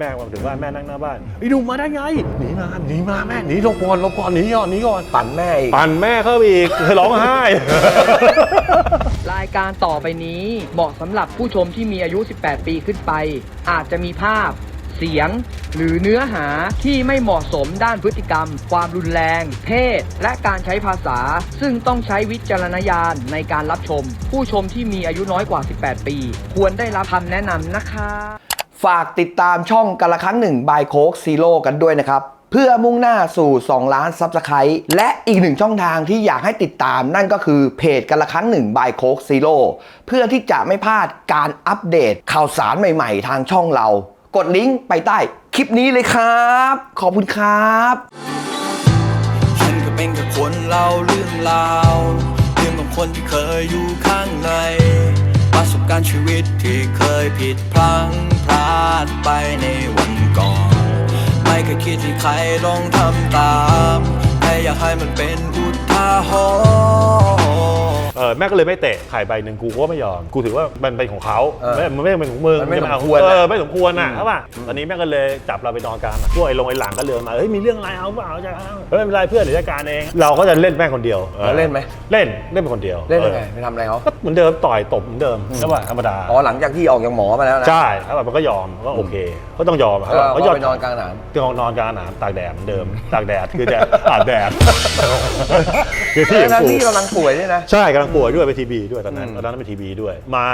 แม่มาถึงบ้านแม่นั่งหน้าบ้านไอ้หนุ่มมาได้ไงหนีมาหนีมาแม่หนีหลบก่อนหลบก่อนหนีก่อนหนีก่อนปั่นแม่อีกปั่นแม่เข้าไปอีกร้องไห้ รายการต่อไปนี้เหมาะสำหรับผู้ชมที่มีอายุ 18 ปีขึ้นไป อาจจะมีภาพ เสียง หรือเนื้อหาที่ไม่เหมาะสมด้านพฤติกรรม ความรุนแรง เพศ และการใช้ภาษา ซึ่งต้องใช้วิจารณญาณในการรับชม ผู้ชมที่มีอายุน้อยกว่า 18 ปี ควรได้รับคำแนะนำนะคะ ฝากติดตามช่องกันละครั้งหนึ่งบายโคกซีโร่กันด้วยนะครับ เพื่อมุ่งหน้าสู่ 2 ล้านซับสไครต์และอีกหนึ่งช่องทางที่อยากให้ติดตามนั่นก็คือเพจกันละครั้งหนึ่งบายโคกซีโร่เพื่อที่จะไม่พลาดการอัปเดตข่าวสารใหม่ๆ ทางช่องเรา กดลิงก์ไปใต้คลิปนี้เลยครับ ขอบคุณครับฉันก็เป็นแค่คนเล่าเรื่องราวเรื่องของคนที่เคยอยู่ข้างในประสบการณ์ชีวิตที่เคยผิดพลั้ง พลาดไปในวันก่อน ไม่เคยคิดที่ใครลองทำตาม แค่อยากให้มันเป็นอุทาหรณ์ เออแม่ก็เลยไม่เตะไข่ใบหนึ่งกูก็ไม่ยอม กูถือว่ามันเป็นของเขาเออไม่มันไม่เป็นของมึงมันไม่จะาสมควรเอออะไม่สมควรน่ะใช่ป่ะตอนนี้แม่ก็เลยจับเราไปนอนกลางอะพวกไอ้ลงไอ้หลังก็เลือนมาเฮ้ยมีเรื่องอะไรเอาเปล่าจะเอาเฮ้ยไม่เป็นไรเพื่อนเดี๋ยวจัดการเอง เราก็จะเล่นแม่งคนเดียวออแล้วเล่นไหม เล่นเล่นเป็นคนเดียวเล่นยังไงออไปทำอะไรเขาก็เหมือนเดิมต่อยตบเหมือนเดิมใช่ป่ะธรรมดา อ๋อหลังจากที่ออกจากหมอมาแล้วนะ ใช่ถ้าแบบมันก็ยอมก็โอเคก็ต้องยอมครับก็เขาก็ยอมไปนอนกลางหนาม ก็นอนกลางหนามตากแดดเหมือนเดิม ตากแดดคือแดดอาบแดดคือที่อย่างทั้งกูที่กำลังป่วยด้วยนะ ใช่กำลังป่วยด้วยไปทีบีด้วยตอนนั้นอืมตอนนั้นเป็นทีบีด้วย มา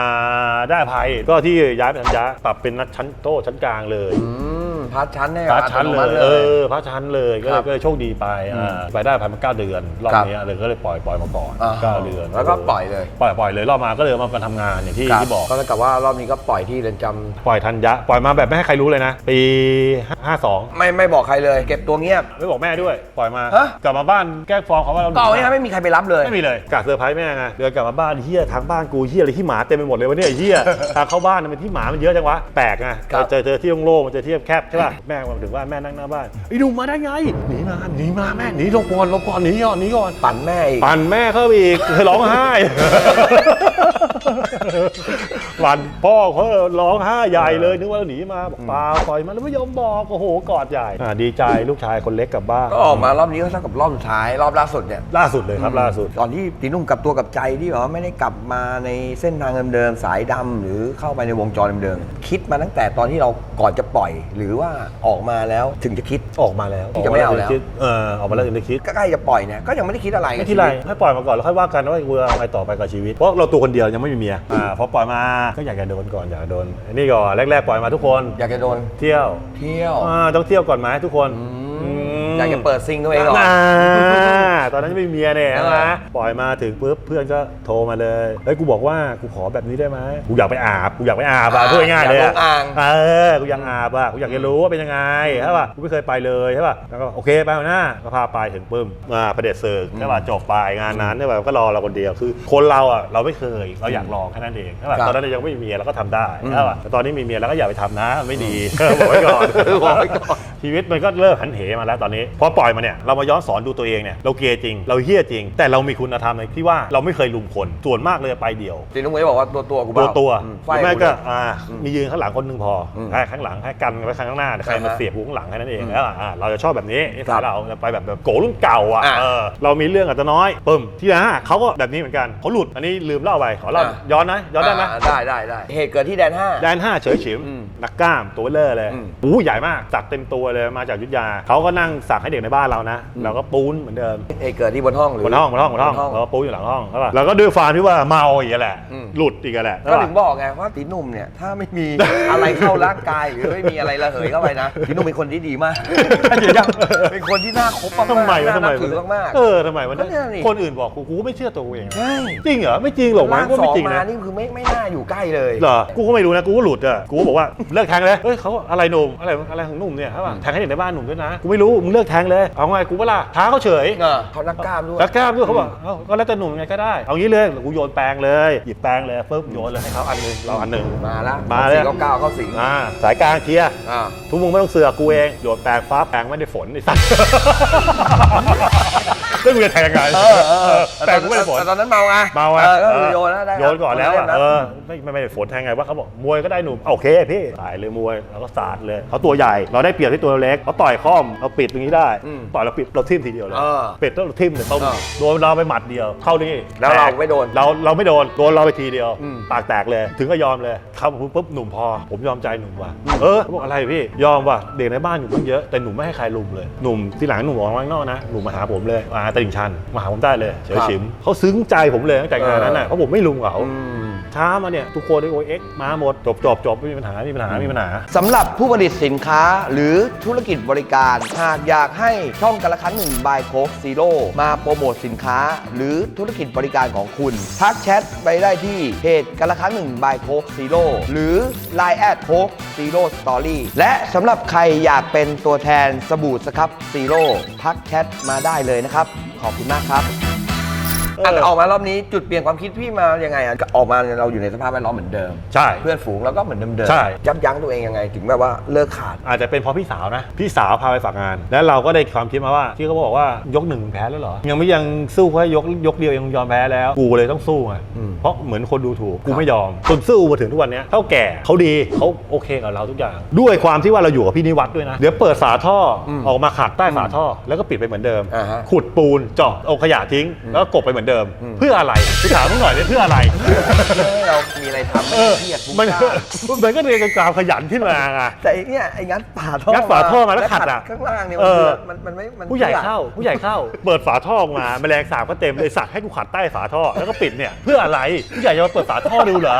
ได้อภัยก็ที่ย้ายไปทันยะปรับเป็นนัดชั้นโต้ชั้นกลางเลย อืมพัดชั้นให้พัดชั้นอัตโมัเลยติเออพัดชั้นเลยก็เลครัยบก็เลยโชคดีไปอ่าไปได้ภายในเก้าเดือนรอบครับเนี้ยเลยก็เลยปล่อยปล่อยมาก่อนอ่าเก้าเดือน แล้วก็ปล่อยเลยปล่อยปล่อยเลยรอบมาก็เลยมาทำงานอย่างที่ครับที่บอกก็เท่ากับว่ารอบนี้ก็ปล่อยที่เรือนจำปล่อยทันยะ ปล่อยมาแบบไม่ให้ใครรู้เลยนะ ปี52ไม่ไม่บอกใครเลย เก็บตัวเงียบไม่บอกแม่ด้วย ปล่อยมาฮะกลับมาบ้านแกล้งฟ้องเขาว่าเราหนีก็เอาง่ายๆไม่มีใครไปรับเลยไม่มีเลยกะเซอร์ไพรส์แม่ไงเดินกลับมาบ้านเฮียทางบ้านกูเฮียอะไรที่หมาเต็มไปหมดเลยวะเนี่ยไอ้เฮียทางเข้าบ้านมันที่หมามันเยอะจังวะแปลกไงครับเจอเจอที่โล่งๆมันเจอที่แคบๆใช่ป่ะแม่มาถึงบ้านแม่นั่งหน้าบ้านไอ้หนุ่มมาได้ไงหนีมาหนีมาแม่หนีหลบก่อนหลบก่อนหนีก่อนหนีก่อนปั่นแม่อีกปั่นแม่เข้าไปอีกร้องไห้ปั่นพ่อเขาร้องไห้ใหญ่เลยนึกว่าหนีมาบอกเปล่าปล่อยมาแล้วไม่ยอมบอกโอ้โหกอดใหญ่อ่าดีใจลูกชายคนเล็กกลับบ้านก็ออกมารอบนี้ก็เท่ากับรอบสุดท้ายรอบล่าสุดเนี่ยล่าสุดเลยครับล่าสุด ตอนที่ตีนุ่มกลับตัวกับใจที่แบบว่าไม่ได้กลับมาในเส้นทางเดิมๆสายดำหรือเข้าไปในวงจรเดิมๆคิดมาตั้งแต่ตอนที่เราก่อนจะปล่อยหรือว่าออกมาแล้วถึงจะคิด ออกมาแล้วที่จะไม่เอาแล้วคิดเออออกมาแล้วถึงได้คิด ใกล้ๆจะปล่อยเนี่ยก็ยังไม่ได้คิดอะไรไม่ที่ไรให้ปล่อยมาก่อนแล้วค่อยว่ากันว่ากูจะเอาไงต่อไปกับชีวิตเพราะเราตัวคนเดียวยังไม่มีเมียอ่าพอปล่อยมาก็อยากจะโดนก่อนอยากจะโดนอันนี้ก่อนแรกๆปล่อยมาทุกคนอยากจะโดนเที่ยวเที่ยว อ่าต้องเที่ยวก่อนไหมทุกคน อื มมอยากจะเปิดซิงตัวเองก่อนอ่าตอนนั้นยังไม่มีเมียเนี่ยใช่ไหมเออ ปล่อยมาถึงปุ๊บเพื่อนก็โทรมาเลยเฮ้ยกูบอกว่ากูขอแบบนี้ได้ไหมกูอยากไปอาบกูอยากไปอาบอะพูดง่ายๆเลยอยากลอะงอ่างเออ กูอยากอาบอะ กูอยากจะรู้ว่าเป็นยังไงใช่ป่ะ กูไม่เคยไปเลยใช่ป่ะ แล้วก็โอเคไปหัวหน้าก็พาไปถึงปึ้มมาประเด็จศึกใช่ป่ะจบไปงานนั้นใช่ป่ะก็รอเราคนเดียว คือ คนเราอะเราไม่เคย เราอยากลองแค่นั้นเองใช่ป่ะ ครับตอนนั้นเรายังไม่มีเมียเราก็ทำได้อืมใช่ป่ะแต่ตอนนี้มีเมียแล้วก็อย่าไปทำนะมันไม่ดี บอกไว้ก่อน บอกไว้ก่อน ชีวิตมันก็เริ่มหันเหมาแล้วตอนนี้พอปล่อยมาเนี่ยเรามาย้อนสอนดูตัวเองเนี่ยเราเกย์จริง เราเฮี้ยจริง แต่เรามีคุณธรรมในที่ว่าเราไม่เคยลุมคนส่วนมากเลยไปเดี่ยวตีนุ่มก็จะบอกว่าตัวตัวๆกูเปตัวล่าตัวอืมหรือไม่ก็ฟอ่ามียืนข้างหลังคนหนึ่งพออมให้ข้างหลังให้กันไว้ข้างหน้าใครมาอ่าฮะเสียบกูข้างหลังแค่นั้นเองอืมแล้วอะเราจะชอบแบบนี้นิครัสับยเราจะไปแบบแบบโกรุ่นเก่าอะอะเออเรามีเรื่องอาจจะน้อยปึ้มที่นะเขาก็แบบนี้เหมือนกันเขาหลุดอันนี้ลืมเล่าไปขอเล่าอะ ย้อนนะย้อนได้ไหมาได้ได้ได้เหตุเกิดที่แดนห้า แดนห้าเฉยฉิมอืมนักกล้ามตัวเลอร์เลยอืม อู้ใหญ่มากสักเต็มตัวเลยมาจากอยุทธยาเขาก็นั่งสักให้เด็กในบ้านเรานะอืมเราก็ปูนเหมือนเดิมเหตุเกิดที่บนห้องหรือบนห้องบนห้องบนห้องเราก็ปูนอยู่หลังห้องใช่ป่ะแล้วก็ด้วยความที่ว่าเมาอีกแหละอืมหลุดอีกแหละก็ถึงบอกไงว่าตีนุ่มเนี่ยถ้าไม่มีอะไรเข้าร่างกายหรือไม่มีอะไรระเหยเข้าไปนะตีนุ่มเป็นคนที่ดีมากเดี๋ยวยังเป็นคนที่น่าคบมากๆทำไมวะน่าทำไมนับถือวะมากเออทำไมวะก็เนี่ยนี่คนอื่นบอกกูกูก็ไม่เชื่อตัวกูเองๆใช่จริงเหรอไม่จริงหรอกมันร่างก็สไม่องจริงมานะนี่คือไม่ไม่น่าอยู่ใกล้เลยเหรอกูก็ไม่รู้นะกูก็หลุดอะกูก็บอกว่าเลิกแทงเลยเฮ้ยเขาอะไรหนุ่มอะไรอะไรของหนุ่มเนี่ยใช่ป่ะแทงให้เด็กในบ้านหนุ่มด้วยนะกูไม่รู้มึงเลิกกแทงเลยเอาไงกูเปะล่าท้าเขาเฉยเออเขานักกล้ามด้วยแล้วกล้ามด้วยเขาบอกเอ้าก็แล้วแต่หนุ่มยังไงก็ได้เอางี้เลยกูโยนแปลงเลยหยิบแปลงเลยปุ๊บโยนเลยให้เขาอันหนึงเราอันหนึ่ง มาแล้วมาเลยสี่เก้าเก้าเข้าสิงอ่าสายกลางเคลียร์ อ่า ทุกมึงไม่ต้องเสือกกูเองโยนแปลงฟ้าแปลงไม่ได้ฝนไอ้สัสเรื่องกูจะแทงยังไงเออเออแปลงกูไม่ได้ฝนแต่ตอนนั้นเมาไงเมาอะเออก็คือโยนนะได้โยนก่อนแล้วอะคนละเอเล่มอนะไม่ไม่ไม่ได้ฝนแทงไงว่าเขาบอกมวยก็ได้หนุ่มโอเคพี่ตายเลยมวยเราก็สาดเลยเขาตัวใหญ่เราได้เปรียบที่ตัวเล็กเขาต่อยข้อมเราปิดตรงนี้ได้อืมต่อยเราปิดเราทิ่มทีเดียวเลยเออปิดแล้วเราทิ่มเลยต้มเออโดนเราไปหมัดเดียวเข้านี่แล้วเราไม่โดนเราเราไม่โดนโดนเราไปทีเดียวอืม ปากแตกเลย ถึงก็ยอมเลยเข้าปุ๊บปุ๊บหนุ่มพอ ผมยอมใจหนุ่มว่ะเออเขาบอกอะไรพี่ยอมว่ะเด็กในบ้านอยู่ตั้งเยอะแต่หนุ่มไม่ให้ใครลุมเลยหนุ่มที่หลังหนุ่มออกมาข้างนอกนะหนุ่มมาหาผมเลยมาตลิ่งชันมาหาผมได้เลยเฉยฉิมเขาซึ้งใจผมเลยตั้งแต่งานนั้นน่ะเพราะผมไม่ลุมเขา อืม ช้ามาเนี่ยทุกคนได้โอเอ็กมาหมดจบจบจบไม่มีปัญหาไม่มีปัญหาไม่มีปัญหา สำหรับผู้ผลิตสินค้าหรือธุรกิจบริการ หากอยากให้ช่องกันละครั้งหนึ่งบายโคกซีโร่มาโปรโมทสินค้า หรือธุรกิจบริการของคุณ ทักแชทไปได้ที่เพจกันละครั้งหนึ่งบายโคกซีโร่หรือ Line แอดโคกซีโร่สตอรี่และสำหรับใครอยากเป็นตัวแทนสบู่สครับซีโร่ทักแชทมาได้เลยนะครับ ขอบคุณมากครับ อออัอันออกมารอบนี้จุดเปลี่ยนความคิดพี่มายังไงอะออกมาเราอยู่ในสภาพแวดล้อมเหมือนเดิม ใช่ เพื่อนฝูงแล้วก็เหมือนเดิมๆใช่ ยับยั้งตัวเองยังไง ถึงแบบว่าเลิกขาด อาจจะเป็นเพราะพี่สาวนะ พี่สาวพาไปฝากงาน แล้วเราก็ได้ความคิดมาว่าที่เขาบอกว่ายกหนึ่งแพ้แล้วเหรอ ยังไม่ยังสู้แค่ยกยกเดียวยังยอมแพ้แล้ว กูเลยต้องสู้ไงอืม เพราะเหมือนคนดูถูก กูไม่ยอมจนสู้มาถึงทุกวันเนี้ยเท่าแก่เขาดีเขาโอเคกับเราทุกอย่าง ด้วยความที่ว่าเราอยู่กับพี่นิวัฒน์ด้วยนะ เดี๋ยวเปิดฝาท่ออมออกมาขัดใต้ฝาท่อ แล้วก็ปิดไปเหมือนเดิม อ่าฮะ ขุดปูนเจาะเอาขยะทิ้ง แล้วก็กบไปเหมือนเดิมอืมเพื่ออะไรพี่ถามมึงหน่อยเนี่ยเพื่ออะไรให้เรามีอะไรทำเออเครียดฟุ้งมันซ่านมันก็เรียนกับความขยันขึ้นมาไง แต่ไอ้เนี่ยไอ้งัดฝาท่องัดฝาท่อมาแล้วขัดอะข้างล่างเนี่ยเออ มันมันไม่มันผู้ใหญ่เข้าผู้ใหญ่เข้า เปิดฝาท่อออกมาแมลงสาบก็เต็มเลยสัตว์ให้กูขัดใต้ฝาท่อแล้วก็ปิดเนี่ยเพื่ออะไรผู้ใหญ่จะมาเปิดฝาท่อดูเหรอ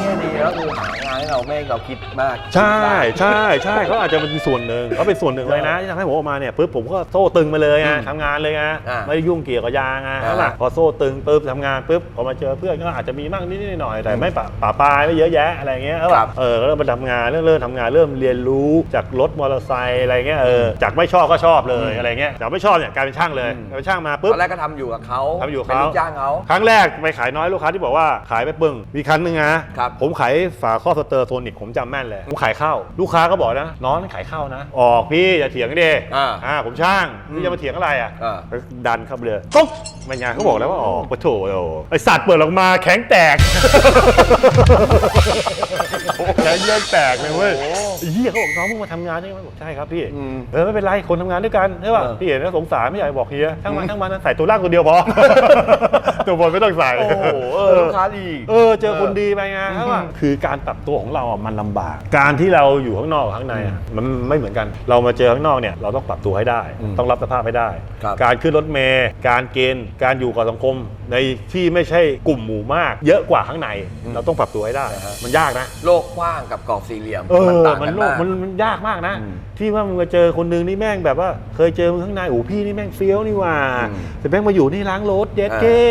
เนี่ยดีแล้วคือหางานให้เราไม่ให้เราคิดมากใช่ใช่ใช่เขาอาจจะเป็นส่วนหนึ่งเขาเป็นส่วนหนึ่งเลยนะที่ทำให้ผมออกมาเนี่ยปุ๊บผมก็โซ่ตึงมาเลยไงทำงานเลยไงอ่าไม่ได้ยุ่งเกี่ยวกับยางไงอ่าใช่ปะพอโซ่ตึงปุ๊บทำงานปุ๊บพอมาเจอเพื่อนก็อาจจะมีมั่งนิดๆหน่อยๆแต่ไม่ปะป่าปลายไม่เยอะแยะอะไรเงี้ยเออครับเออก็เริ่มมาทำงานเริ่มเริ่มทำงานเริ่มเรียนรู้จากรถมอเตอร์ไซค์อะไรเงี้ยเออจากไม่ชอบก็ชอบเลยอะไรเงี้ยจากไม่ชอบเนี่ยกลายเป็นช่างเลยอืมกลายเป็นช่างมาตปุ๊บอนแรกก็ทำอยู่กับเขาทำอยู่กับเป็นเขาลูกจ้างเขาครั้งแรกไปขายน้อยลูกค้าที่บอกว่าขายไปปึ้งมีครั้งหนึ่งนะครับผมขายฝาข้อสเตอร์โซนิกผมจำแม่นเลยผมขายข้าวลูกค้าก็บอกนะน้องขายข้าวนะ ออกพี่อย่าเถียงดิอ่าอ่าผมช่างอืมพี่จะมาเถียงอะไรอะอ่าก็ดันเข้าไปเลยตุ๊บไม่งานเขาบอกแล้วว่าออกปะโถโอ้ไอสัตว์เปิดออกมาแข็งแตก แข็งเลื่อนแตกเลยเว้ยไอ้เหี้ยเขาบอกน้องมึงมาทำงานใช่ไหมบอกใช่ครับพี่อืมเออไม่เป็นไรคนทำงานด้วยกันใช่ป่ะเออพี่เห็นแล้วสงสารไม่อยากบอกเฮียทั้งวันทั้งวันนะใส่ตัวล่างตัวเดียวพอตัวบนไม่ต้องใส่โอ้โหเออลูกค้าดีเออเจอคนดีไปไงใช่ป่ะคือการปรับตัวของเราอะมันลำบาก การที่เราอยู่ข้างนอกกับข้างในอะมันไม่เหมือนกัน เรามาเจอข้างนอกเนี่ยเราต้องปรับตัวให้ได้อืมต้องรับสภาพให้ได้ครับการขึ้นรถเมล์การเกณฑ์การอยู่กับสังคมในที่ไม่ใช่กลุ่มหมู่มาก เยอะกว่าข้างใน เราต้องปรับตัวให้ได้ มันยากนะ โลกกว้างกับกรอบสี่เหลี่ยม เออต่างมักันนโลกมากมันมันยากมากนะ อืม ที่ว่ามึงมาเจอคนนึงนี่แม่งแบบว่า เคยเจอมึงข้างในโอ้พี่นี่แม่งเฟี้ยวนี่หว่าอืมแต่แม่งมาอยู่นี่ล้างรถเย็ดอ่าเก้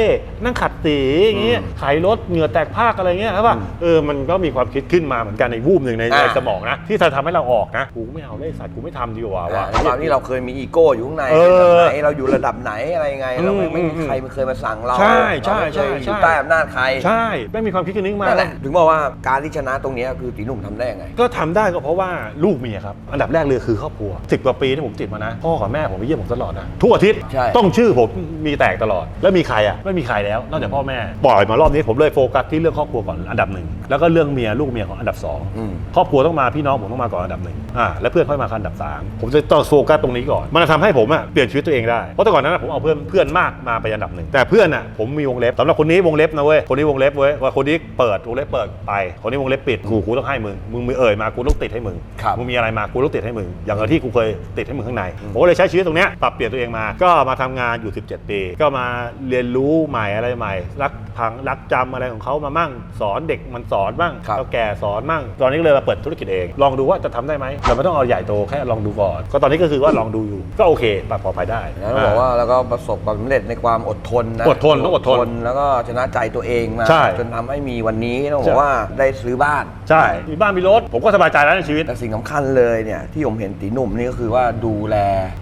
นั่งขัดสีอย่างเงี้ยอืมขายรถเหงื่อแตกภาคอะไรเงี้ยใช่ป่ะอืมเออมันก็มีความคิดขึ้นมาเหมือนกันในวูบหนึ่งในอ่า ในสมองนะที่จะทำให้เราออกนะกูไม่เอาเลยสัตว์กูไม่ทำดีกว่าอ่าว่ะในความที่เราเคยมีอีโก้อยู่ข้างในเออเป็นแบบไหนเราอยู่ระดับไหนอะไรยังไงเราไม่อืมไม่มีอืมใครเคยมาสั่งเราใช่ใช่เราไม่เคยใช่อยู่ใช่ใต้อำนาจใครใช่แม่งมีความคิดขึ้นนึงมา นั่นแหละถึงบอกว่าการที่ชนะตรงเนี้ยคือตีหนุ่มทำได้ยังไง ก็ทำได้ก็เพราะว่าลูกเมียครับ อันดับแรกเลยคือครอบครัวสิบกว่าปีที่ผมติดมานะ พ่อกับแม่ผมไปเยี่ยมผมตลอดนะทุกอาทิตย์ใช่ ต้องชื่อผมมีแตกตลอด แล้วมีใครอะไม่มีใครแล้วนอกจากพ่อแม่ปล่อยมารอบนี้ผมเลยโฟกัสที่เรื่องครอบครัวก่อนอันดับหนึ่งแล้วก็เรื่องเมียลูกเมียของอันดับสองอืม ครอบครัวต้องมาพี่น้องผมต้องมาก่อนอันดับหนึ่งอ่าแล้วเพื่อนค่อยมาอันดับสามผมจะต้องโฟกัสตรงนี้ก่อน มันจะทำให้ผมอะเปลี่ยนชีวิตตัวเองได้เพราะแต่ก่อนนั้นอะผมเอาเพื่อนเพื่อนมากมาไปนอันดับหนึ่งแต่เพื่อนอะผมมีวงเล็บสำหรับคนนี้วงเล็บนะเว้ยคนนี้วงเล็บเว้ยว่าคนนี้เปิดวงเล็บเปิดไป คนนี้วงเล็บปิดกูกูต้องให้มึงมึงมีเอ่ยมากูต้องติดให้มึงครับ มึงมีอะไรมากูต้องติดให้มึงอย่างที่กูเคยติดให้มึงข้างในผมก็เลยใช้ชีวิตตรงเนี้ยปรับเปลี่ยนตัวเองมา ก็มาทำงานอยู่ 17 ปี ก็มาเรียนรู้ใหม่อะไรใหม่ รักพังรักจำอะไรของเขามามั่ง สอนเด็กมันสอนบ้างครับก็แก่สอนมั่ง ตอนนี้ก็เลยมาเปิดธุรกิจเอง ลองดูว่าจะทำได้ไหมเราไม่ต้องเอาใหญ่โตแค่ลองดูก่อน ก็ตอนนี้ก็คือว่าลองดูอยู่ก็โอเคปรับพอไปได้แล้วบอกว่าแล้วก็ประสบความสำเร็จในความอดทนนะอดทนต้องอดทนแล้วก็ชนะใจตัวเองมาใช่ จนทำให้มีวันนี้ต้องบใช่อกว่าได้ซื้อบ้าน ใช่มีบ้านมีรถผมก็สบายใจแล้วในชีวิต แต่สิ่งสำคัญเลยเนี่ยที่ผมผมเห็นตีหนุ่มนี่ก็คือว่าดูแล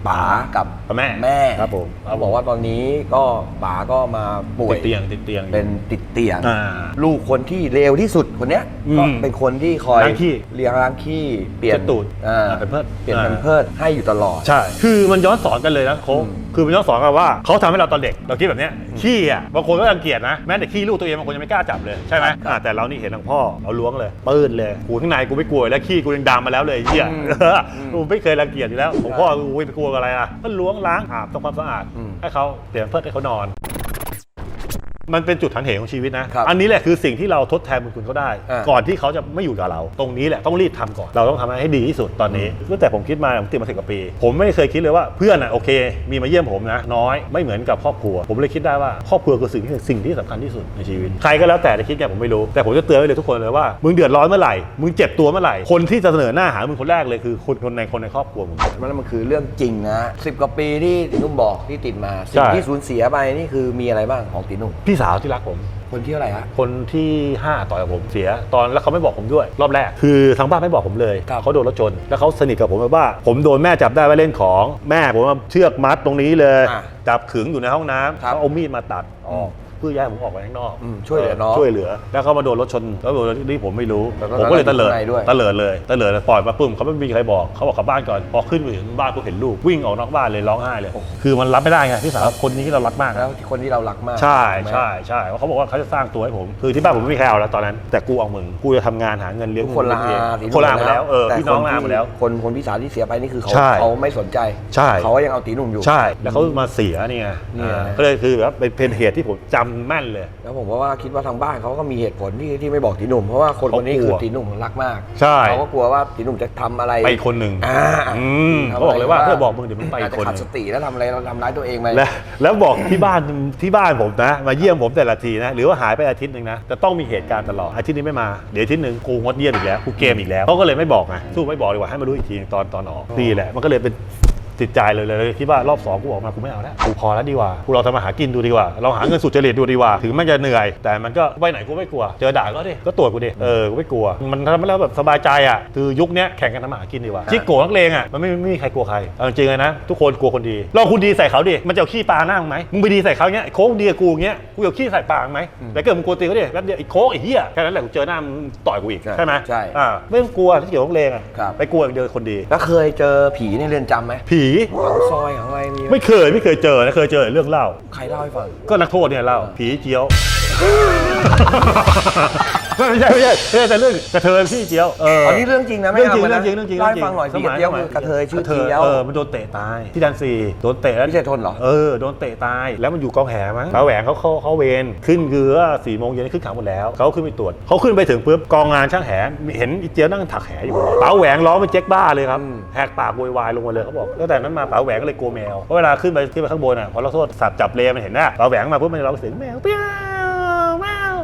ป๋ากับแม่แม่ครับผมเขาบอกว่าตอนนี้ก็ป๋าก็มาป่วยติดเตียงติดเตียงเป็นติดเตียงอ่าลูกคนที่เลวที่สุดคนเนี้ยอืมก็เป็นคนที่คอยล้างขี้เลี้ยงล้างขี้เปลี่ยนเช็ดตูดอ่าอ่าเป็นเพิร์ดเปลี่ยนอ่าเป็นเพิร์ดให้อยู่ตลอดใช่ คือมันย้อนสอนกันเลยนะโค้งอืมคือมันย้อนสอนกันว่าเขาทำให้เราตอนเด็กเราคิดแบบเนี้ยขี้อะบางคนก็รังเกียจนะแม้แต่ขี้ลูกตัวเองบางคนยังไม่กล้าจับเลยใช่ไหมอ่าแต่เรานี่เห็นทางพ่อเราล้วงเลยปื้นเลยกูข้างในกูไม่กลัวแล้วขี้กูยังดำมาแล้วเลยไอ้เหี้ยอืมกูไม่เคยรังเกียจอยู่แล้วผมพ่อกูไปกลัวอะไรอะก็ล้วงล้างอาบทำความสะอาดอืมให้เขาเปลี่ยนเพื่อให้เขานอน มันเป็นจุดหันเหของชีวิตนะ ครับอันนี้แหละคือสิ่งที่เราทดแทนบุญคุณเขาได้ อ่า ก่อนที่เขาจะไม่อยู่กับเรา ตรงนี้แหละต้องรีบทำก่อน เราต้องทำให้ดีที่สุดตอนนี้ตั้งแต่ผมคิดมาผมติดมาสิบกว่าปี ผมไม่เคยคิดเลยว่าเพื่อนอะโอเค มีมาเยี่ยมผมนะ น้อยไม่เหมือนกับครอบครัว ผมเลยคิดได้ว่าครอบครัวคือสิ่งที่สิ่งที่สำคัญที่สุดในชีวิต ใครก็แล้วแต่จะคิดไงผมไม่รู้ แต่ผมจะเตือนไว้เลยทุกคนเลยว่ามึงเดือดร้อนเมื่อไหร่มึงเจ็บตัวเมื่อไหร่คนที่จะเสนอหน้าหามึงคนแรกเลยคือคนคนในคนในครอบครัวมึง มันมันคือเรื่องจริงนะสิบกว่าปีที่ตีหนุ่มบอกที่ติดมาสิ่งใช่ ที่สูญเสียไปนี่คือมีอะไรบ้างของตีหนุ่ม พี่สาวที่รักผม คนที่เท่าไหร่ฮะ คนที่ 5 ต่อยกับผมเสีย ตอนแล้วเขาไม่บอกผมด้วย รอบแรก คือทางบ้านไม่บอกผมเลยครับ เขาโดนรถชน แล้วเขาสนิทกับผมแบบว่า ผมโดนแม่จับได้ว่าเล่นของ แม่ผมเอาเชือกมัดตรงนี้เลย อะจับขึงอยู่ในห้องน้ำครับ เขาเอามีดมาตัดออกอืม เพื่อย้ายผมออกไปข้างนอกอืมช่วยเหลือน้องช่วยเหลือ แล้วเขามาโดนรถชนแล้วโดนที่ผมไม่รู้ แล้วก็ผมก็เลยแล้วตะเลิดข้างในด้วย ตะเลิดเลยตะเลิดเลยปล่อยมาปุ้มเขาไม่มีใครบอกเขาบอกกลับบ้านก่อนพอขึ้นไปถึงบ้านปุ๊บเห็นลูกวิ่งออกนอกบ้านเลยร้องไห้เลย คือมันรับไม่ได้ไงพี่สาวคนนี้ที่เรารักมากแล้วคนที่เรารักมากใช่ถูกไหม ใช่ใช่เพราะเขาบอกว่าเขาจะสร้างตัวให้ผม คือที่บ้านผมไม่มีใครเอาแล้วตอนนั้น แต่กูเอามึงกูจะทำงานหาเงินเลี้ยงทุกคนลาเองตีหคนลามาแล้วเออแต่พี่น้องคลาที่มาแล้ว คนคนพี่สาวที่เสียไปนี่คือเขาใช่เขาไม่สนใจใช่ เขาก็ยังเอาตีหนุ่มอยู่ ใช่ แล้วเขามาเสียนี่ไงเนี่ย อ่าก็เลยคือแบบเป็นเป็นเหตุที่ผมจำแม่นเลย แล้วผมก็ว่าคิดว่าทางบ้านเขาก็มีเหตุผลที่ที่ไม่บอกตีหนุ่มเพราะว่าคนคนนี้เขากลัคือวตีหนุ่มรักมากใช่ เขาก็กลัวว่าตีหนุ่มจะทำอะไรไปอีกคนหนึ่งอ่าอืมเขาบอกเลยว่าเพื่อบอกมึงเดี๋ยวมึงไปอีอาจกจะคนหขาดนึ่สง ติแล้วทำอะไรเราทำร้ายตัวเองไปและแล้วบอกที่บ้านที่บ้านผมนะ มาเยี่ยมผมแต่ละทีนะ หรือว่าหายไปอาทิตย์หนึ่งนะจะต้องมีเหตุการณ์ตลอดอาทิตย์นี้ไม่มา เดี๋ยวอาทิตย์หนึ่งกูงดเยี่ยมอีกแล้วกูเกมอีกแล้วเขาก็เลยไม่บอกไงสู้ไม่บอกดีกว่าให้มารู้อีกทีตอนตอนออกนี่แหละมันก็เลยเป็น ติดใจเลยเลยคิดว่ารอบสองกูออกมากูไม่เอาแล้วกูพอแล้วดีกว่ากูเราทำมาหากินดูดีกว่า เราหาเงินสุจริตดูดีกว่า ถึงมันจะเหนื่อย แต่มันก็ไปไหนกูไม่กลัว เจอด่าก็ดิก็ตรวจกูดิเออกูไม่กลัว มันทำให้เราแบบสบายใจอะคือยุคเนี้ยแข่งกันทำมาหากินดีกว่าจิกโกนักเลงอะมันไม่ไม่มีใครกลัวใครเอาจริงๆเลยนะทุกคนกลัวคนดีลองคุณดีใส่เขาดิมันจะเอาขี้ปลาหน้ามึงไหมมึงไปดีใส่เขาเงี้ยไอ้โค้งดีกับกูเงี้ยกูเอาขี้ใส่ปากมึงไหมแต่เกิดมึงกลัวตีก็ดิแป๊บเดียวไอ้โค้งไอ้เหี้ยแค่นั้นแหละกูเจอหน้ามึงต่อยกูอีกใช่ใช่ไหมใช่อ่าไม่ต้องกลัวที่เกี่ยวกับนักเลงอะครับไปกลัวอย่างเดียวคนดีแล้วเคยเจอผีในเรือนจำไหมผีของซอยของอะไรมีไหมไม่เคยไม่เคยเจอนะเคยเจอเรื่องเล่า ใครเล่าให้ฟัง ก็นักโทษเนี่ยเล่าผีเจียว ไม่ใช่ไม่ใช่ไม่ใช่แต่เรื่องกระเทยพี่เจียวเอออันนี้เรื่องจริงนะไม่เรื่องจริงเอามาเรื่องจริงเรื่องจริงเล่าให้ฟังหน่อยสพี่มัเจียวคือกระเทยชื่อเจียวเออมันโดนเตะตายที่ดันซีโดนเตะแล้วพี่เจทนเหรอ เออโดนเตะตายแล้วมันอยู่กองแหมั้งป้าแหวงเขาเขาเขาเวรขึ้นคือว่าสี่โมงเย็นขึ้นขังหมดแล้วเขาขึ้นไปตรวจเขาขึ้นไปถึงปุ๊บกองงานช่างแหเห็นอีเจียวนั่งถักแหอยู่ป้าแหวงร้องเป็นเจ๊กบ้าเลยครับอืมแหกปากโวยวายลงมาเลยเขาบอกตั้งแต่นั้นมาป้าแหวงก็เลยกลัวแมวเพราะเวลาขึ้นไปขึ้นไปข้างบนอะพอเราโทษสับจับเลมันเห็นหน้าป้าแหวงมาปุ๊บมันจะร้องเสียงแมวเปี้ยวแมว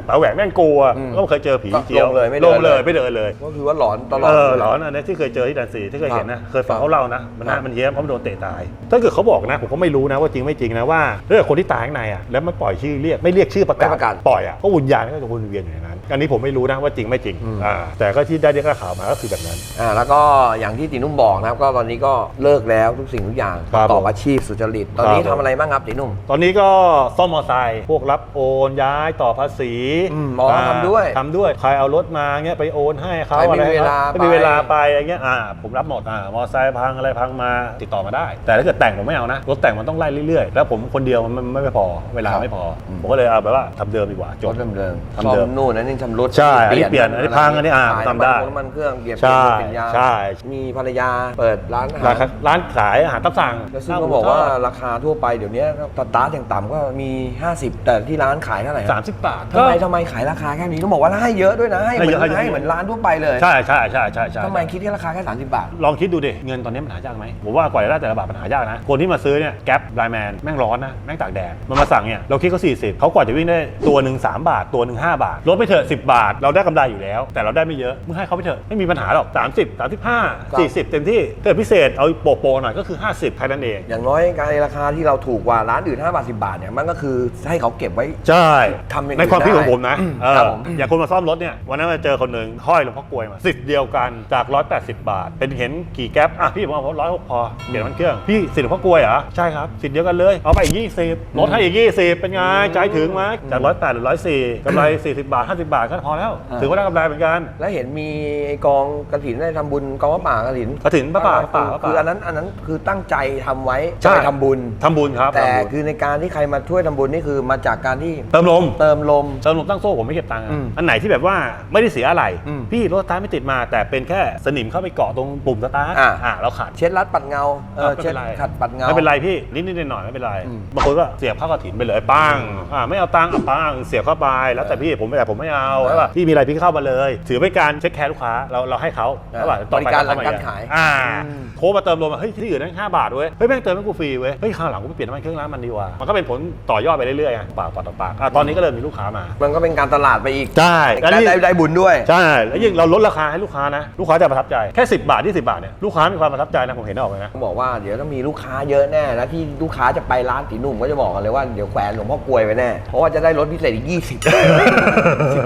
ป้าแหวงแม่งกลัวอืมก็เคยเจอผีก็เจียวลงเลยไม่เดิลนงเลยเลย ไม่เดินเลยก็คือว่าหลอนตลอดเออหลอนอันนี้ที่เคยเจอที่ดันซีที่เคยเห็นนะเคยฟังครับเขาเล่านะมันครัน่าบมันเฮี้ยมเพราะมันโดนเตะตาย ถ้าเกิดเขาบอกนะผมก็ไม่รู้นะว่าจริงไม่จริงนะว่าเรื่องคนที่ตายข้างในอะแล้วมันปล่อยชื่อเรียกไม่เรียกชื่อประกาศไม่ประกาศปล่อยอะก็วิญญาณก็จะวนเวียนอยู่ในนั้นอันนี้ผมไม่รู้นะว่าจริงไม่จริงอืม อ่าแต่ก็ที่ได้ได้ข่าวมาก็คือแบบนั้น อ่าแล้วก็อย่างที่ตีนุ่มบอกนะครับก็ตอนนี้ก็เลิกแล้วทุกสิ่งทุกอย่างครับประกอบอาชีพสุจริต ตอนนี้ครับทำอะไรบ้างครับตีนุ่ม ตอนนี้ก็ซ่อมมอไซค์พวกรับโอนย้ายต่อภาษีอืมอ๋อทำด้วยทำด้วยใครเอารถมาเงี้ยไปโอนให้เขาใครไม่อะไรมีเวลาไม่มีไป เวลาไปอะไรเงี้ยอ่าผมรับหมดอ่ามอไซค์พังอะไรพังมาติดต่อมาได้ แต่ถ้าเกิดแต่งผมไม่เอานะรถแต่งมันต้องไล่เรื่อยๆ แล้วผมคนเดียวมันไม่พอเวลาไม่พออผมก็เลยเอาแบบว่าทำเดิมดีกว่าจรบถเดิมๆทำซ่อเดิมมนู่นนั่นนี่ชำรุดใช่อันนี้เปลี่ยนอันนี้พังอันนี้อ่าขยทำได้น้ำมันเครื่องเปลี่ยนใช่เปลี่ยนยางใช่ มีภรรยาเปิดร้านอาหาร้านรร้านขายอาหารตามสั่งแล้วซึ่งก็บอกว่าราคาทั่วไปเดี๋ยวนี้สตาร์ทอย่างต่ำก็มี 50 แต่ที่ร้านขายเท่าไหร่ครับสามสิบบาททำไมทำไมขายราคาแค่นี้ต้องบอกว่าให้เยอะด้วยนะให้เหมือนให้เยอะให้เยอะให้เหมือนร้านทั่วไปเลยใช่ใช่ใช่ใช่ใช่ทำไมคิดที่ราคาแค่ 30 บาท ลองคิดดูดิ เงินตอนนี้มันหายากไหมผมว่ากว่าจะได้แต่ละบาทมันหายากนะ คนที่มาซื้อเนี่ยแก๊ปไลแมนแม่งร้อนนะ แม่งตากแดดมันมาสั่งเนี่ยเราคิดเขา40 เขากว่าจะวิ่งได้ตัวหนึ่ง3บาท ตัวหนึ่ง5บาทลดไปเถอะ10 บาท เราได้กำไรอยู่แล้ว แต่เราได้ไม่เยอะมึงให้เขาไปเถอะไม่มีปัญหาหรอก30 35 40 เต็มที่ถ้าเกิดพิเศษเอาโปะๆหน่อยก็คือ 50แค่นั้นเอง อย่างน้อยการราคาที่เราถูกกว่าร้านอื่น5บาท10 บาทเนี่ยมันก็คือให้เขาเก็บไว้ ใช่ทำอย่างอื่นในความคิดของได้ผมผมนะเออครับผมอย่างคนมาซ่อมรถเนี่ยวันนั้นมาเจอคนหนึ่งห้อยหลวงพ่อกลวยมาสิทธิ์เดียวกันจาก 180 บาท เป็นเห็นกี่แก๊ปอะพี่ผมเอาร้อยหกพอเปลี่ยนน้ำมันเครื่องพี่สิทธิ์หลวงพ่อกลวยเหรอใช่ครับสิทธิ์เดียวกันเลยเอาไปอีก20ลดให้อีก20 เป็นไงใจถึงไหมจาก108หรือ104กำไร 40 บาท 50 บาทก็พอแล้วอ่าถือว่าได้กำไรเหมือนกันแล้วเห็นมีไอ้กองกระถินได้ทำบุญกองพระป่ากระถินกฐินพระป่าพระป่าพระป่าคืออันนั้นอันนั้นคือตั้งใจทำไว้ใช่จะไปทำบุญทำบุญครับแต่ทำบุญ คือในการที่ใครมาช่วยทำบุญนี่คือมาจากการที่เติมลม เติมลม เติมลมตั้งโซ่ผมไม่เก็บตังค์อะอืมอันไหนที่แบบว่าไม่ได้เสียอะไร อืมพี่รถสตาร์ทไม่ติดมา แต่เป็นแค่สนิมเข้าไปเกาะตรงปุ่มสตาร์ทอ่าอ่าเราขัดเช็ดรัดปัดเงาเออไม่เช็เป็ดนไรขัดปัดเงา ไม่เป็นไรพี่นิดนิดๆหน่อยๆไม่เป็นไรอืมบางคนก็เสียบเข้ากระถินไปเลยปังอ่าไม่เอาตังค์อะปังเสียบเข้าไปแล้วแต่พี่ผมไม่แต่ผมไม่เอาเออใช่ป่ะพี่มีอะไรพี่เข้ามาเลย ถือเป็นการเช็คแคร์ลูกค้าเราเราให้เขาเออใช่ป่ะต่อไปบริการเขเข้หลังการมขายอ่าอืม โทรมาเติมลมอะเฮ้ยที่อื่นนั่งห้าบาทเว้ยเฮ้ยแม่งเติมให้กูฟรีเว้ยเฮ้ยคราวหลังกูไปเปลี่ยนน้ำมันเครื่องร้านมันดีกว่ามันก็เป็นผลต่อยอดไปเรื่อยๆอะปากต่อปากอะตอนนี้ก็เริ่มมีลูกค้ามา มันก็เป็นการตลาดไปอีกใช่ได้ได้ได้บุญด้วย ใช่ แล้วยิ่งเราลดราคาให้ลูกค้านะ ลูกค้าจะประทับใจ แค่ 10 บาท 20 บาทเนี่ย ลูกค้ามีความประทับใจนะ ผมเห็นออกเลยนะเขาบอกว่าเดี๋ยวต้องมีลูกค้าเยอะแน่แล้วที่ลูกค้าจะไปร้านตีหนุ่มก็จะบอกกันเลยว่าเดี๋ยวแขวนหลวงพ่อกลวยไว้แน่ เพราะว่าจะได้ลดพิเศษอีก 20 สิบ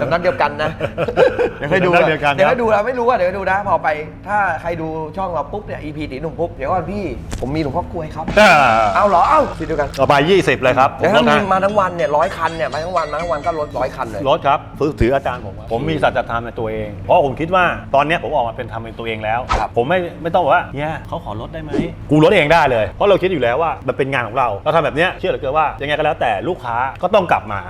สำนักเดียวกันนะ เดี๋ยวให้ดูสำนักเดียวกันครับ เดี๋ยวให้ดูนะไม่รู้ว่าเดี๋ยวให้ดูนะพอไป ถ้าใครดูช่องเราปุ๊บเนี่ย EP ตีหนุ่มปุ๊บเดี๋ยวก่อนพี่ผมมีหลวงพ่อกลวยครับอ่าเอาเหรอเอ้าคิดดูกัน ต่อไป 20 เลยครับผแล้มวลถ้าดมีให้ มาทั้งวันเนี่ยร้อยคันเนี่ยมาทั้งวันมาทั้งวันก็ลดร้อยคันเลยลดครับฝึกถืออาจารย์ผมอะผมมีสัจธรรมในตัวเอง เพราะผมคิดว่าตอนเนี้ยผมออกมาเป็นทำเป็นตัวเองแล้วครับผมไม่ไม่ต้องบอกว่าเนี่ยเขาขอลดได้ไหมกูลดเองได้เลย เพราะเราคิดอยู่แล้วว่ามันเป็นงานของเรา เราทำแบบเนี้ยเชื่อเหลือเกินว่ายังไงก็แล้วแต่ลูกค้าก็ต้องกลับมา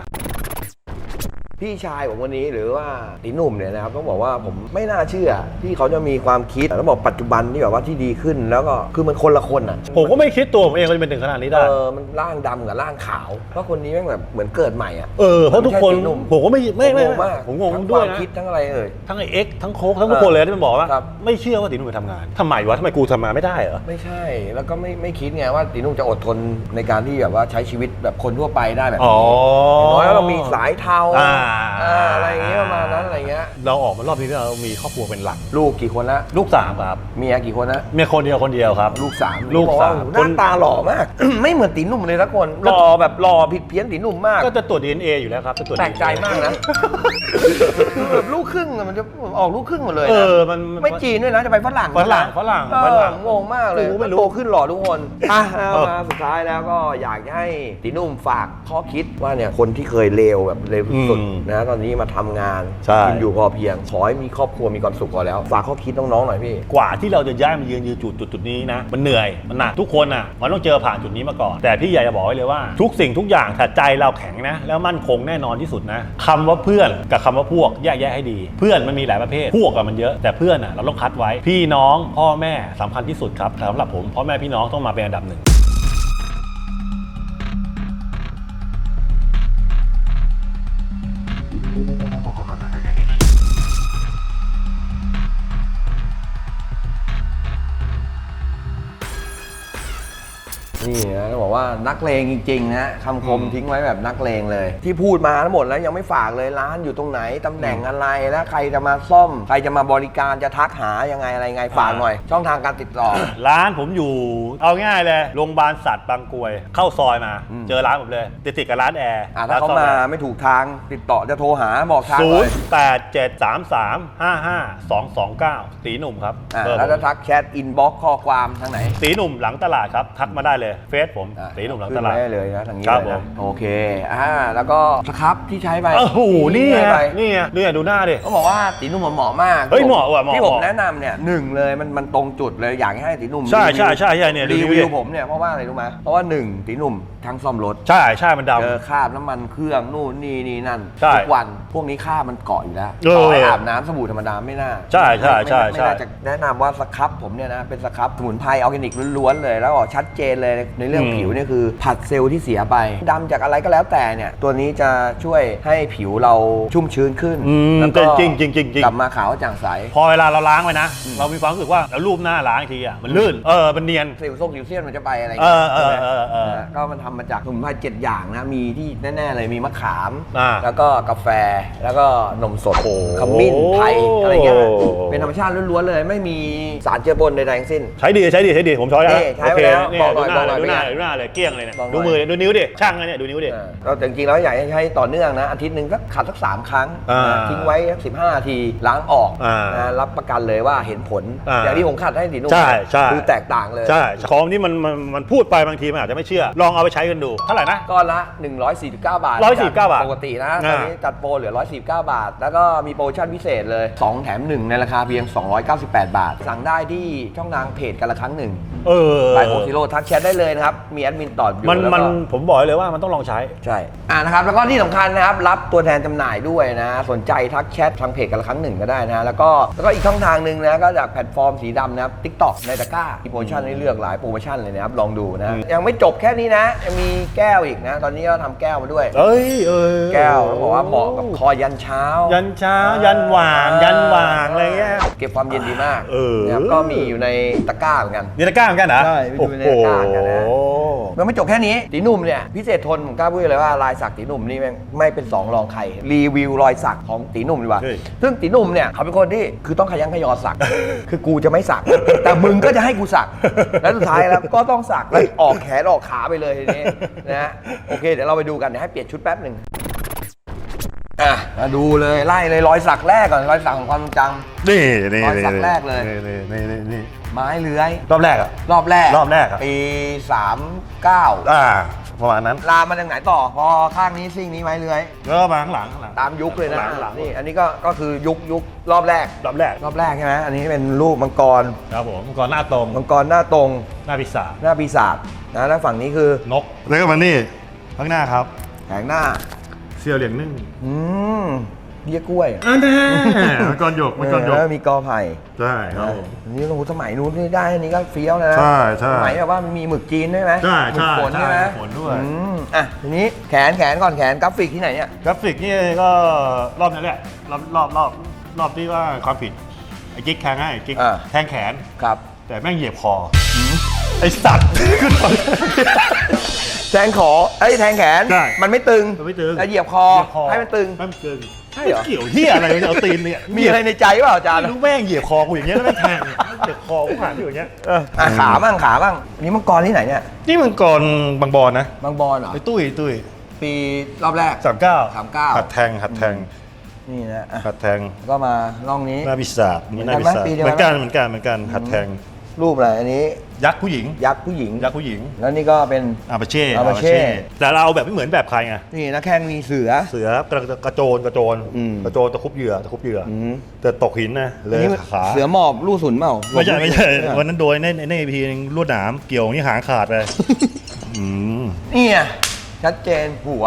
พี่ชายผมวันนี้หรือว่าตีหนุ่มเนี่ยนะครับต้องบอกว่าผมไม่น่าเชื่อที่เขาจะมีความคิดต้องบอกปัจจุบันที่แบบว่าที่ดีขึ้นแล้วก็คือมันคนละคนอะผมก็ไม่คิดตัวผมเองว่าจะเป็นถึงขนาดนี้เอได้อมันร่างดำกับร่างขาว เพราะคนนี้แม่งแบบเหมือนเกิดใหม่อะเออเพราะทุกคนไม่ใช่ตีหนุ่มผมก็ไม่ไม่ไม่ผมงงมากผมงงทั้ด้วยความนะคิดทั้งอะไรเอ่ยทั้งไอเอ็กทั้งโค้กทั้งทุกคนเลยที่มันบอกว่าครับไม่เชื่อว่าตีนุ่มไปทำงานทำไมวะทำไมกูทำงานไม่ได้เหรอไม่ใช่แล้วก็ไม่ไม่คิดไงว่าตีหนุ่มจะอดทนในการที่แบบว่าใช้ชีวิตแบบคนทั่วไปได้แบบอ๋อนี้อย่างน้อยเรามีสายเทาอ่าอ่าอะไรอย่างเงี้ยประมาณนั้นอะไรเงี้ยเราออกมารอบนี้เรามีครอบครัวเป็นหลัก ลูกกี่คนละลูกสามครับเมียกี่คนละเมียคนเดียวคนเดียวครับ ลูกสามลูกบอกว่สามโอ้โหหน้าตาหล่อมาก ไม่เหมือนตีหนุ่มเลยละคนหล่อแบบหล่อผิด เพี้ยนตีหนุ่มมาก ก็จะตรวจ DNA อยู่แล้วครับจะตรวจ แปลกใจ DNA มากนะคือแบบลูกครึ่งอะมันจะออกลูกครึ่งหมดเลยเอนะอมันไม่จีนด้วยนะจะไปฝรั่งฝรั่งฝรั่งเอฝอรั่งงงมากเลยกูไม่รู้โตขึ้นหล่อทุกคนอะเอาเออ มาสุดท้ายแล้วก็อยากจะให้ตีหนุ่มฝากข้อคิดว่าเนี่ยคนที่เคยเลวแบบเลวสุดๆนะตอนนี้มาทำงานใช่ กินอยู่พอเพียงขอให้มีครอบครัวมีความสุขพอแล้ว ฝากข้อคิดน้องๆหน่อยพี่ กว่าที่เราจะย้ายมายืนยืนจุดจุดจุดนี้นะ มันเหนื่อยมันหนักทุกคนอะมันต้องเจอผ่านจุดนี้มาก่อน แต่พี่อยากจะบอกไว้เลยว่าทุกสิ่งทุกอย่างถ้าใจเราแข็งนะ แล้วมั่นคงแน่นอนที่สุดนะคำว่าเพื่อนกับคำว่าพวกแยกแยะให้ดี เพื่อนมันมีหลายประเภทพวกกับมันเยอะแต่เพื่อนอะเราต้องคัดไว้พี่น้องพ่อแม่สำคัญที่สุดครับสำหรับผมพ่อแม่พี่น้องต้องมาเป็นอันดับหนึ่ง นี่นะต้องบอกว่านักเลงจริงๆนะคำคมทิ้งไว้แบบนักเลงเลย ที่พูดมาทั้งหมดแล้วยังไม่ฝากเลยร้านอยู่ตรงไหนตำแหน่งอะไรแล้วใครจะมาซ่อม ใครจะมาบริการจะทักหายังไงอะไรไงฝากหน่อย ช่องทางการติดต่อ ร้านผมอยู่ เอาง่ายเลยโรงพยาบาลสัตว์บางกรวย เข้าซอยมาอืมเจอร้านผมเลยติดติดกับร้านแอร์อะถ้าเขามาไม่ถูกทางติดต่อจะโทรหาบอกทางศูหน่นอยย์แปดเจ็ดสามสามห้าห้าสองสองเก้าตีหนุ่มครับอะเบอร์แล้วผจะมทักแชทอินบ็อกข้อความทางไหนตีหนุ่มหลังตลาดครับทักมาได้เลยเฟซผมอะตีหนุ่มหลังขึ้ตลาดไว้เลยนะทางนี้ครับเลยผนะม โอเคอ่าแล้วก็สครับที่ใช้ไปโอ้โหนี่ที่ไงใช้ไปนี่ไงนี่ไงดูหน้าดิ ต้องบอกว่าตีหนุ่มเหมาะมากเฮ้ยเหมาะว่ะเหมาะที่ผมเหมาะ แนะนำเนี่ยหนึ่งเลยมันมันตรงจุดเลยอยากให้ตีหนุ่มใช่รีวิวใช่ใช่ใช่เนี่ยดูรีดิวิวผมเนี่ยเพราะว่าอะไรรู้ไหมเพราะว่าหนึ่งตีหนุ่มทั้งซ่อมรถใช่ใช่มันดเจอคราบน้ำมันเครื่องนู่นนี่นี่นั่นใช่ทุกวันพวกนี้คราบมันเกาะอยู่แล้วเออต่อให้อาบน้ำสบู่ธรรมดาไม่น่าใช่ใช่ใช่ไม่ใช่น่าจะแนะนำว่าสครับผมเนี่ยนะเป็นสครับสมุนไพรออร์แกนิกล้วนๆเลย แล้วก็ชัดเจนเลยในเรื่องผิวเนี่ยคือผัดเซลล์ที่เสียไปดำจากอะไรก็แล้วแต่เนี่ยตัวนี้จะช่วยให้ผิวเราชุ่มชื้นขึ้นอืมแล้วก็จริงจริงจริงจริง กลับมาขาวกระจ่างใส พอเวลาเราล้างไปนะ เรามีความรู้สึกว่าเรารูปหน้าล้างอีกทีอะมันลื่นเออมันเนียน สิวส้มสิวเซียนมันจะไปอะไรเออเออใช่ไหมเออเออ นะก็มันทำมาจากสมุนไพรเจ็ดอย่างนะ มีที่แน่ ๆ เลยมีมะขาม อ่าแล้วก็กาแฟแล้วก็นมสดโอ้ขมิ้นไทยอะไรเงี้ยโอ้ เป็นธรรมชาติล้วนๆเลย ไม่มีสารเจือปนใดๆทั้งสิ้น ใช้ดีใช้ดีใช้ดีผมใช้แล้วนี่ใช้ไปแล้วโเคบอกหน่อยดูเลยลดูองหน้าหน่อยดูหน้าเลยเกลี้ยงเลยเนี่ยลองหน่อย ดูมือเนี่ยดูนิ้วดิช่างนะเนี่ยดูนิ้วดิ อ่าเราแต่จริงๆแล้วอยากให้ใช้ต่อเนื่องนะ อาทิตย์หนึ่งก็ขัดสักสามครั้งอ่านะทิ้งไว้สิบห้านาทีล้างออกอ่านะรับประกันเลยว่าเห็นผล อ่าอย่างที่ผมขัดให้สีนุ่มใช่ใช่ คือแตกต่างเลย ใช่ของที่มันมันมันพูดไปบางทีมันอาจจะไม่เชื่อ ลองเอาไปใช้กันดู เท่าไหร่นะ ก้อนละ 149 บาท149บาทปกตินะอ่า ตอนนี้จัดโปรเหลือ 149 บาท แล้วก็มีโปรโมชั่นพิเศษเลย 2 แถม 1 ในราคาเพียง 298 บาท สั่งได้ที่ช่องทางเพจกันละครั้งหนึ่งเออ ไลน์โฮซิโร่ทักแชทได้เลยนะครับ มีแอดมินตอบอยู่มันแล้วมันก็ผมบอกเลยว่ามันต้องลองใช้ ใช่ อ่านะครับ แล้วก็ที่สำคัญนะครับ รับตัวแทนจำหน่ายด้วยนะ สนใจทักแชททางเพจกันละครั้งหนึ่งก็ได้นะ แล้วก็แล้วก็อีกช่องทางหนึ่งนะ ก็จากแพลตฟอร์มสีดำนะครับ TikTok ในตะกร้ามีโปรโมชั่นให้เลือกหลายโปรโมชั่นเลยนะครับ ลองดูนะ ยังไม่จบแค่นี้นะยังมีแก้วอีกนะ ตอนนี้ก็ทำแก้วมาด้วย เอ้ยเออแก้วต้องบอกว่าเหมาะกับคอยันเช้ายันเช้า ยันหว่าง ยันหว่างอะไรเงี้ย เก็บความเย็นดีมากเออ นะครับก็มีอยู่ในตะกร้าเหมือนกัน นี่ตะกร้าเหมือนกันเหรอใช่ไปดูโอ้ในโหตะกร้ากันนะ มันไม่จบแค่นี้ตีหนุ่มเนี่ยพิเศษทนผมกล้าพูดเลยว่าลายสักตีหนุ่มนี่แม่งไม่เป็นสองรองใครรีวิวรอยสักของตีหนุ่มดีกว่า เฮ้ย ซึ่งตีหนุ่มเนี่ยเขาเป็นคนที่คือต้องขยันขยอสัก คือกูจะไม่สัก แต่มึงก็จะให้กูสัก แล้วสุดท้ายแล้วก็ต้องสักแล้วออกแขนออกขาไปเลยทีนี้นะฮะโอเคเดี๋ยวเราไปดูกันเดี๋ยวให้เปลี่ยนชุดแป๊บหนึ่ง อะมาดูเลยไล่เลยรอยสักแรกก่อนรอยสักของความทรงจนี่นี่รอยสักแรกเลย นี่นี่นี่นี่ำไม้เลื้อย รอบแรกอะรอบแรกรอบแรกอะ ปีสามเก้าอ่าประมาณนั้น ลามมาจากไหนต่อ พอข้างนี้ซิ่งนี้ไม้เลื้อยแล้วก็มาข้างหลังข้างหลังตามยุคเลยนะหลังหลังนี่อันนี้ก็ก็คือยุคยุครอบแรก รอบแรก รอบแรกใช่ไหมอันนี้เป็นรูปมังกร ครับผมก่อนหน้าตรง มังกรหน้าตรง หน้าพิศาจ หน้าปีศาจนะแล้วฝั่งนี้คือ นก แล้วก็มานี่ข้างหน้าครับแผงหน้า เสี่ยวเหลียงนึ่งอืมเบี้ยกล้วยอันนี้มันก่อนหยกมันก่อนหยกแล้วมีกอไผ่ใช่ครับผมอันนี้โอ้โหสมัยนู้นนี่ได้อันนี้ก็เฟี้ยวนะใช่ใช่สมัยแบบว่ามีหมึกจีนด้วยไหมใช่หมึกใช่ฝนใช่ไหมใช่ฝนด้วย อืมอะทีนี้แขนแขนก่อนแขนกราฟิกที่ไหนเนี่ยกราฟิกนี่ก็รอบนั้นแหละรอบรอบรอบรอบที่ว่าความผิดไอ้กิ๊กแทงให้ไอ้กิ๊กอ่าแทงแขนครับ แต่แม่งเหยียบคออ ไอ้สัตว์ขึ้นมา แทงขอไอ้ยแทงแขนใช่มันไม่ตึงมันไม่ตึง แล้วเหยียบคอเหยียบคอ ให้มันตึง ให้มันตึงใช่เหรอเกี่ยวเหี้ยอะไรเนี่ยเอาตีนเนี่ยมีอะไรในใจเปล่าอาจารย์ไม่รู้แม่งเหยียบคอกูอย่างเงี้ยแล้วแม่งแทงเหยียบคอกูผ่านอยู่อย่างเงี้ยอะขาบ้างขาบ้างอันนี้มังกรที่ไหนเนี่ย นี่มันก่อนบางบอลนะบางบอลเหรอไอ้ตุ้ยตุ้ยปีรอบแรก สามเก้า39 หัดแทงหัดแทงนี่นะอะหัดแทงก็มาล่องนี้ หน้าพิศาจเหมือนหน้ากันพิไหมศาจปีเดียวเหมือนกันไหมเหมือนกันเหมือนกันหัดแทง รูปอะไรอันนี้ ยักษ์ผู้หญิง ยักษ์ผู้หญิง ยักษ์ผู้หญิงแล้วนี่ก็เป็น อาปาเช่อาปาเช่แต่เราเอาแบบไม่เหมือนแบบใครไง นี่นะแข้งมีเสือ เสือกระกระโจนกระโจนอืม กระโจนตะคุบเหยื่อตะคุบเหยื่ออมแต่ตกหินนะเลอันยนี้ขาเสือหมอบลู่สุนเปล่าไม่ใช่ไม่ใช่หลบวันนั้นโดยในในพีนึงลวดหนามเกี่ยวนี่หางขาดไปอืมนี่ไงชัดเจนหัว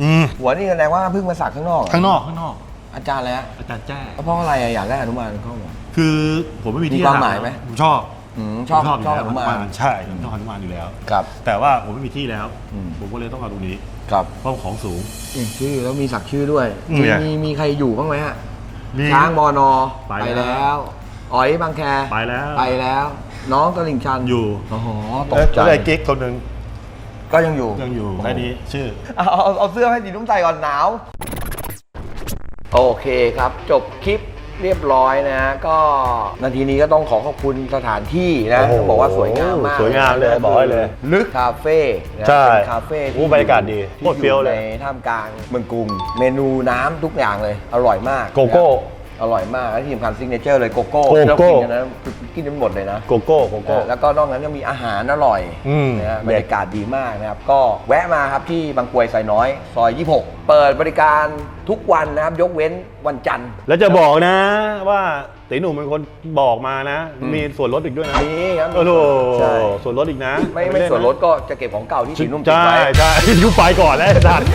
อืมหัวนี่แสดงว่าเพิ่งมาสักข้างนอกเหรอข้างนอกข้างนอก อาจารย์แล้วอาจารย์แจ้เพราะอะไรอะอยากได้อนุมานเข้ามา คือผมไม่มีที่มีความหมายไหมผมชอบ อืมชอบผมชอบชอบยู่อแล้วนุมานใช่ผมชอบอนุมานอยู่แล้วครับแต่ว่าผมไม่มีที่แล้ว อืม ผมก็เลยต้องเอาตรงนี้ครับเพราะของสูงนี่ชื่อแล้วมีสักชื่อด้วย อืม มีเนี่ยมีมีใครอยู่บ้างไหมฮะมี ช้างบอนอไปแล้วแล้วอ๋อยบางแคไปแล้ว ไปแล้ว น้องตลิ่งชันอยู่ โอ้โหตแล้กวใจก็เลยกิ๊กคนหนึ่งก็ยังอยู่ ยังอยู่แค่นี้ชื่อ เอาเอาเอาเสื้อให้สีนุ่มใส่ก่อนหนาว โอเคครับ จบคลิป เรียบร้อยนะก็นาทีนี้ก็ต้องขอขอบคุณสถานที่นะโอ้โหต้องบอกว่าสวยงามมากสวยงามเลยนะบอกให้เลยลึกคาเฟ่นะใช่เป็นคาเฟ่โอ้ที่บรรยากาศดีที่โคตรเฟี้ยวเลยในท่ามกลางเมืองกรุง เมนูน้ำทุกอย่างเลย อร่อยมากโกโก้ อร่อยมากและที่สำคัญซิกเนเจอร์เลยโกโก้โกโก้ที่เรากินกันนะกินกันหมดเลยนะ โกโก้โกโก้ แล้วก็นอกนั้นยังมีอาหารอร่อยอืมนะฮะบรรยากาศดีมากนะครับ ก็แวะมาครับที่บางกรวยไซน้อย ซอย 26 เปิดบริการทุกวันนะครับ ยกเว้นวันจันทร์ แล้วจะบอกนะว่า ตีหนุ่มเป็นคนบอกมานะอืมมีส่วนลดอีกด้วยนะนี่ครับโอ้โหใช่ส่วนลดอีกนะ ไม่ไม่เล่ะส่วนลดก็จะเก็บของเก่าที่สีนุ่มติดใช่ไว้ใช่ยุบไปก่อนแล้วไอ้สัตว์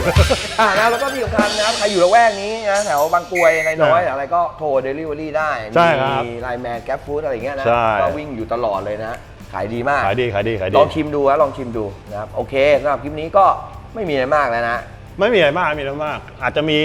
อ่านะแล้วก็ที่สำคัญนะครับใครอยู่ละแวกนี้นะแถวบางกรวยในน้อยอะไรก็โทรเดลิเวอรี่ได้ใช่ครับมีไลน์แมนแก๊ปฟู้ดอะไรอย่างเงี้ยนะใช่ ก็วิ่งอยู่ตลอดเลยนะขายดีมาก ขายดีขายดีขายดี ลองชิมดูนะลองชิมดูนะครับโอเคสำหรับคลิปนี้ก็ไม่มีอะไรมากแล้วนะ ไม่มีอะไรมากไม่มีอะไรมาก อาจจะมี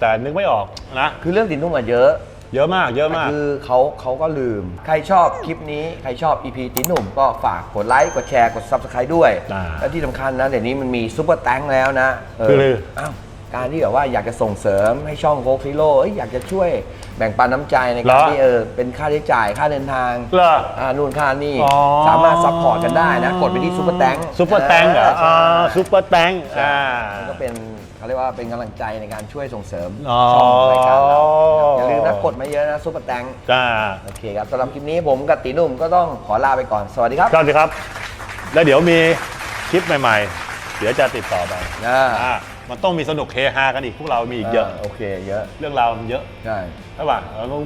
แต่นึกไม่ออกนะ คือเรื่องสินนุ่มอะเยอะ เยอะมาก เยอะแต่มาก คือเขาเขาก็ลืม ใครชอบคลิปนี้ ใครชอบ EP ตีหนุ่มก็ฝากกดไลค์กดแชร์กด Subscribe ด้วย อ่า และที่สำคัญนะ เดี๋ยวนี้มันมีซุปเปอร์แตงแล้วนะเคือ อ้าว การที่แบบว่าอยากจะส่งเสริมให้ช่องโคกซิโร่อยากจะช่วยแบ่งปันน้ำใจในเหรการอที่เออเป็นค่าใช้จ่ายค่าเดินทางเหรออ่านู่นค่านี่อ๋อ สามารถซัพพอร์ตกันได้นะ กดไปที่ซูเปอร์แตงซุปเปอร์แตงเหรออ่าซุปเปอร์แตงอ่ามันก็เป็นเขาเรียกว่าเป็นกำลังใจในการช่วยส่งเสริมอ๋อ ช่องรายการเรานะครับอย่าลืมนะกดมาเยอะนะซูเปอร์แตงจ้าโอเคครับสำหรับคลิปนี้ผมกับตีหนุ่มก็ต้องขอลาไปก่อนสวัสดีครับสวัสดีครับ แล้วเดี๋ยวมีคลิปใหม่ ๆ เดี๋ยวจะติดต่อไปอ่าอ่า มันต้องมีสนุกเฮฮากันอีกพวกเรามีอีกเยอะ โอเคเยอะเรื่องราวมันเยอะใช่ใช่ป่ะเราต้อง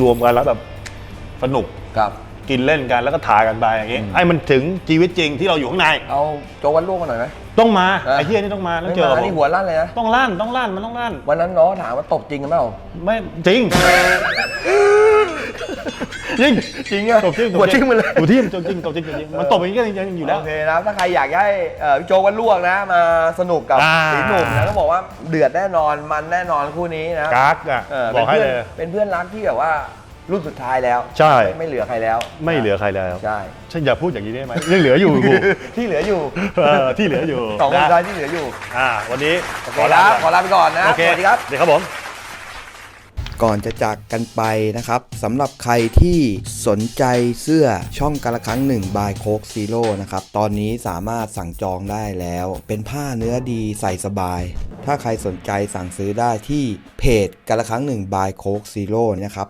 รวมกันแล้วแบบสนุกครับ กินเล่นกันแล้วก็ถ่ายกันไปอย่างงี้ให้มันถึงชีวิตจริงที่เราอยู่ข้างใน เอาโจวันลูกมาหน่อยไหม ต้องมาเออ ไอ้เหี้ยนี่ต้องมาต้องไม่เจอมากับผนี่มหัวลั่นเลยนะ ต้องลั่นต้องลั่นมันต้องลั่นวันนั้นน้องถามว่าตบจริงกันเปล่าไม่จริงจริงจริงอะตบจริงหัวทิ่มมาเลยหัวทิ่มตบจริงตบจริงตบจริงมันตบอย่างนี้ก็จริงๆอยู่แล้ว โอเคนะถ้าใครอยากให้เอ่อพี่โจวันลวกนะ มาสนุกกับอ่าตีหนุ่มนะต้องบอกว่าเดือดแน่นอนมันแน่นอนคู่นี้นะกักอะเออบอกให้เป็นเลเพื่อยนเป็นเพื่อนรักที่แบบว่า รุ่นสุดท้ายแล้วใช่ไม่ไม่เหลือใครแล้วไม่เหลือใครแล้ว ใช่ฉันอย่าพูดอย่างนี้ได้ไหมยังเหลืออยู่กูที่เหลืออยู่เออที่เหลืออยู่สองคนนะสุดท้ายที่เหลืออยู่อ่าวันนี้โอเคครับขอลาไปก่อนนะโอเคสวัสดีครับ เดี๋ยวครับผม ก่อนจะจากกันไปนะครับสำหรับใครที่สนใจเสื้อช่องกาละครั้งหนึ่งบายโคกซีโร่นะครับ ตอนนี้สามารถสั่งจองได้แล้ว เป็นผ้าเนื้อดีใส่สบาย ถ้าใครสนใจสั่งซื้อได้ที่เพจกาละครั้งหนึ่งบายโคกซีโร่นะครับ